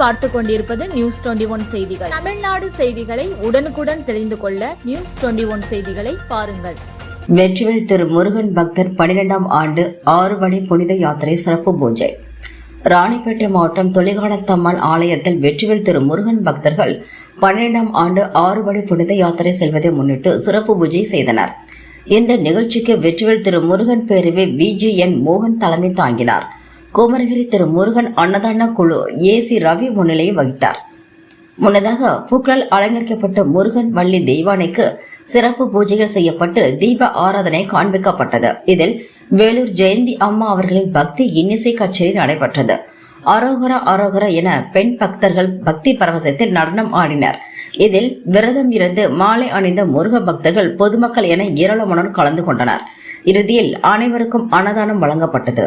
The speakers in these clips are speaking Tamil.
பார்த்து கொண்டிருப்பது நியூஸ் டுவெண்டி ஒன் செய்திகள். தமிழ்நாடு செய்திகளை உடனுக்குடன் தெரிந்து கொள்ள நியூஸ் டுவெண்டி ஒன் செய்திகளை பாருங்கள். வெற்றிவேல் திரு முருகன் பக்தர் பன்னிரெண்டாம் ஆண்டு ஆறு வழி புனித யாத்திரை சிறப்பு பூஜை. ராணிப்பேட்டை மாவட்டம் தொலிகானத்தம்மாள் ஆலயத்தில் வெற்றிவேல் திரு முருகன் பக்தர்கள் பன்னிரெண்டாம் ஆண்டு ஆறு வழி புனித யாத்திரை செல்வதை முன்னிட்டு சிறப்பு பூஜை செய்தனர். இந்த நிகழ்ச்சிக்கு வெற்றிவேல் திரு முருகன் பேரவை விஜிஎன் மோகன் தலைமை தாங்கினார். குமரகிரி திரு முருகன் அன்னதான குழு ஏசி ரவி முன்னிலை வகித்தார். முன்னதாக பூக்களால் அலங்கரிக்கப்பட்ட முருகன் வள்ளி தெய்வானைக்கு சிறப்பு பூஜைகள் செய்யப்பட்டு தீப ஆராதனை காண்பிக்கப்பட்டது. இதில் வேலூர் ஜெயந்தி அம்மா அவர்களின் பக்தி இன்னிசை கச்சேரி நடைபெற்றது. அரோகர அரோகர என பெண் பக்தர்கள் பக்தி பரவசத்தில் நடனம் ஆடினர். இதில் விரதம் இருந்து மாலை அணிந்த முருக பக்தர்கள் பொதுமக்கள் என ஏராளமானோர் கலந்து கொண்டனர். இறுதியில் அனைவருக்கும் அன்னதானம் வழங்கப்பட்டது.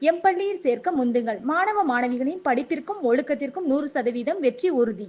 எம் பள்ளியில் சேர்க்க முந்துங்கள். மாணவ மாணவிகளின் படிப்பிற்கும் ஒழுக்கத்திற்கும் நூறு சதவீதம் வெற்றி உறுதி.